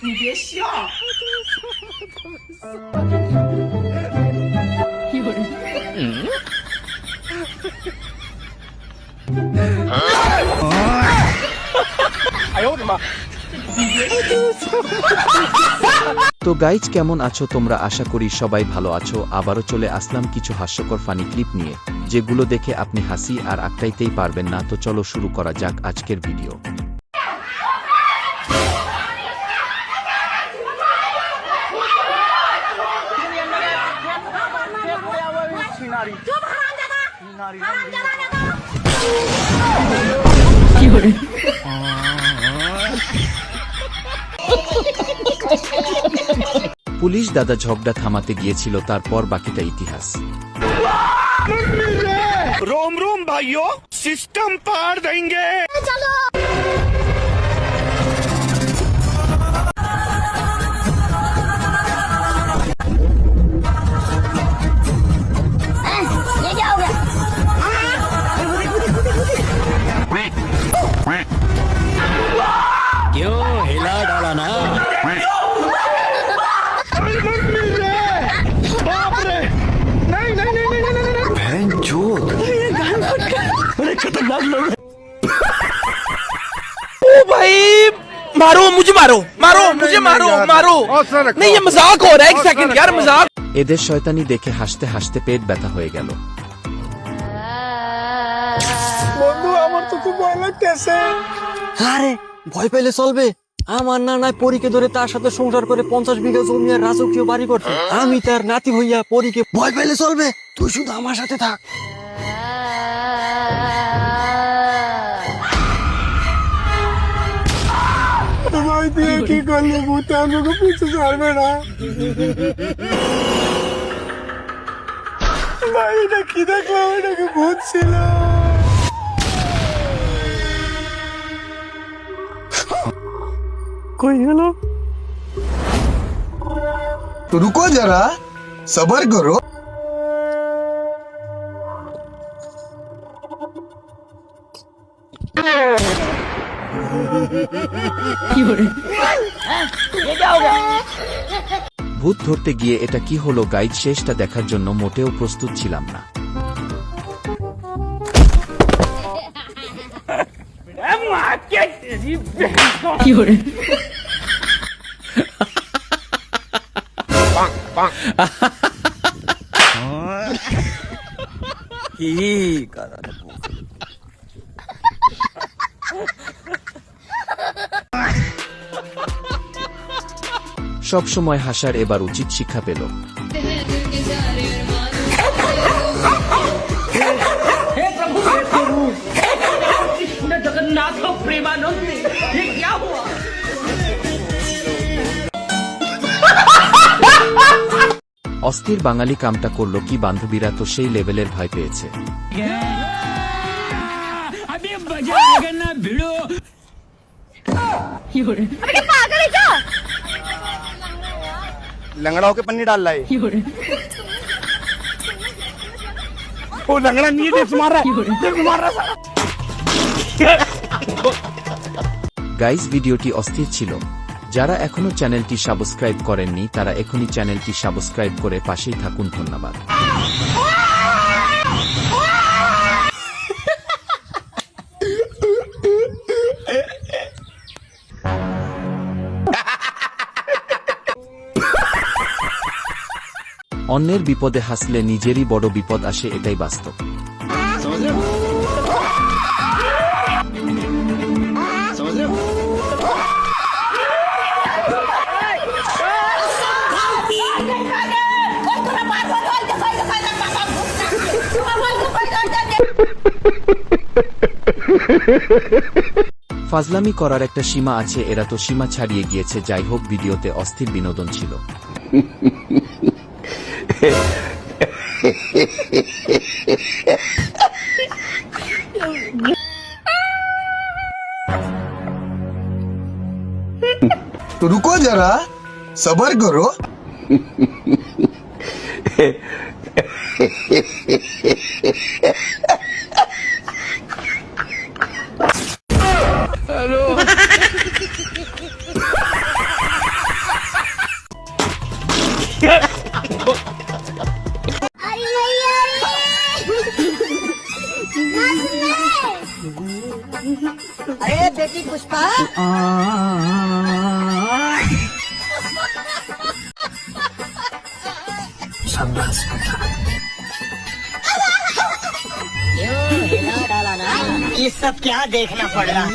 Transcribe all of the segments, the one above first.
你别笑。তো guys কেমন আছো তোমরা আশা করি সবাই ভালো আছো আবারও চলে আসলাম কিছু হাস্যকর ফানি ক্লিপ নিয়ে যেগুলো দেখে আপনি হাসি আর আটকাইতেই পারবেন না তো চলো শুরু করা যাক আজকের ভিডিও পুলিশ দাদা ঝগড়া থামাতে গিয়েছিল তারপর বাকিটা ইতিহাস। রোম রোম ভাইও সিস্টেম পার দেঙ্গে চলো। भाई मारो मुझे मारो मारो मुझे मारो मारो नहीं ये मजाक हो रहा है एक सेकंड यार मजाक এদের শয়তানি দেখে হাসতে হাসতে পেট ব্যথা হয়ে গেল আরে ভয় পেলে চলবে আমার নানায় পরীকে ধরে তার সাথে সংসার করে পঞ্চাশ বিঘা জমি আর রাজকীয় বাড়ি করছে আমি তার নাতি হইয়া পরীকে ভয় পেলে চলবে তুই শুধু আমার সাথে থাক দিয়ে কি করল ভূতে? আমাকে পুষে ছাড়বে না। ভাই, এটা কি দেখলাম এটা কি ভূত ছিল? কই গেল? রুকো যারা, সবার করো। ভূত ধরতে গিয়ে এটা কি হলো গাইড শেষটা দেখার জন্য মোটেও প্রস্তুত ছিলাম না। কি করা সব সময় হাসার এবার উচিত শিক্ষা পেল कृष्ण जगन्नाथ प्रेमानंद ये क्या हुआ অস্থির বাঙালি কামটা করলো কি বান্ধবীরা তো সেই লেভেলের ভয় পেয়েছে अबे क्या पागल है क्या लंगड़ा होके पन्नी डाल रहा है वो लंगड़ा नहीं है मार रहा है दिल मार रहा है গাইস ভিডিওটি অস্থির ছিল যারা এখনো চ্যানেলটি সাবস্ক্রাইব করেননি তারা এখনই চ্যানেলটি সাবস্ক্রাইব করে পাশেই থাকুন ধন্যবাদ অন্যের বিপদে হাসলে নিজেরই বড় বিপদ আসে, এটাই বাস্তব। ফাজলামি করার একটা সীমা আছে, এরা তো সীমা ছাড়িয়ে গিয়েছে, যাই হোক, ভিডিওতে অস্থির বিনোদন ছিল। तो रुको जरा सबर करो पुष्पा। ये सब क्या देखना पड़ रहा?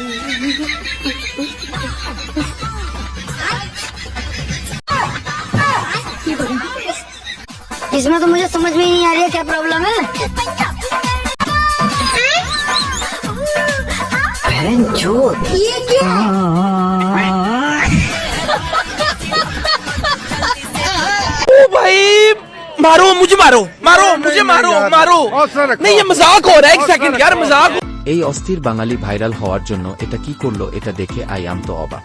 है इसमें तो मुझे समझ में नहीं आ रही है क्या प्रॉब्लम है। ये क्या ओ भाई मारो मुझे मारो मारो मुझे मारो मारो नहीं ये मजाक हो रहा है एक सेकंड यार मजाक এই অস্থির বাঙালি ভাইরাল হওয়ার জন্য এটা কি করলো এটা দেখে আই আম তো অবাক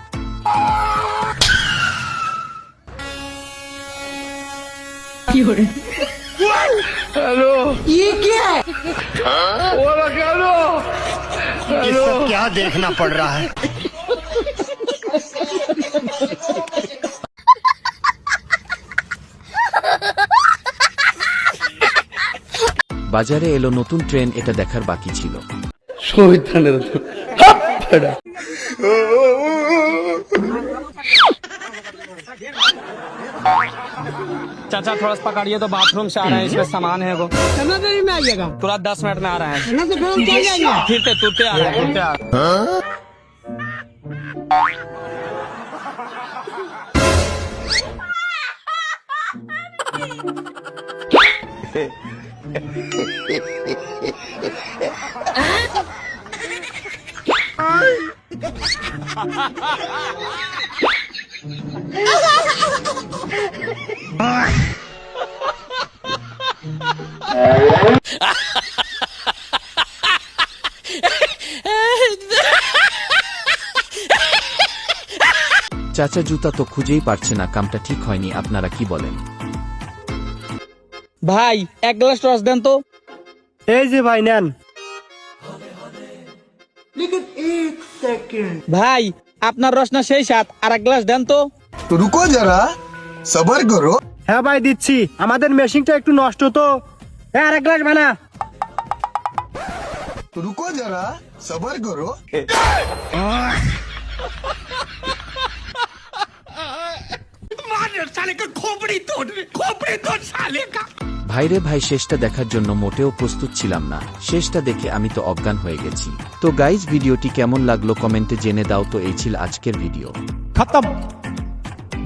ये सब क्या देखना पड़ रहा है বাজারে এলো নতুন ট্রেন এটা দেখার বাকি ছিল चाचा थोड़ा सा पकड़िए तो बाथरूम से आ रहे हैं इसमें सामान है वो। कितना देरी में आइएगा। तुरंत दस मिनट में आ रहे हैं। फिरते तुरते आ रहे हैं तुरते आ रहे हैं। চাচা জুতা তো খুঁজেই পারছে না কামটা ঠিক হয়নি আপনারা কি বলেন? ভাই এক গ্লাস রস দেন তো। এই যে ভাই নেন। ভাই আপনার রস না সেই সাত আর এক গ্লাস দেন তো রুকো যারা। সবার করো হ্যাঁ ভাই দিচ্ছি। আমাদের মেশিনটা একটু নষ্ট তো। হ্যাঁ আর এক গ্লাস বানা। রুকো যারা সবার করো ভাইরে ভাই শেষটা দেখার জন্য মোটেও প্রস্তুত ছিলাম না। শেষটা দেখে আমি তো অজ্ঞান হয়ে গেছি। তো গাইজ ভিডিওটি কেমন লাগল কমেন্টে জেনে দাও তো এই ছিল আজকের ভিডিও। খতম।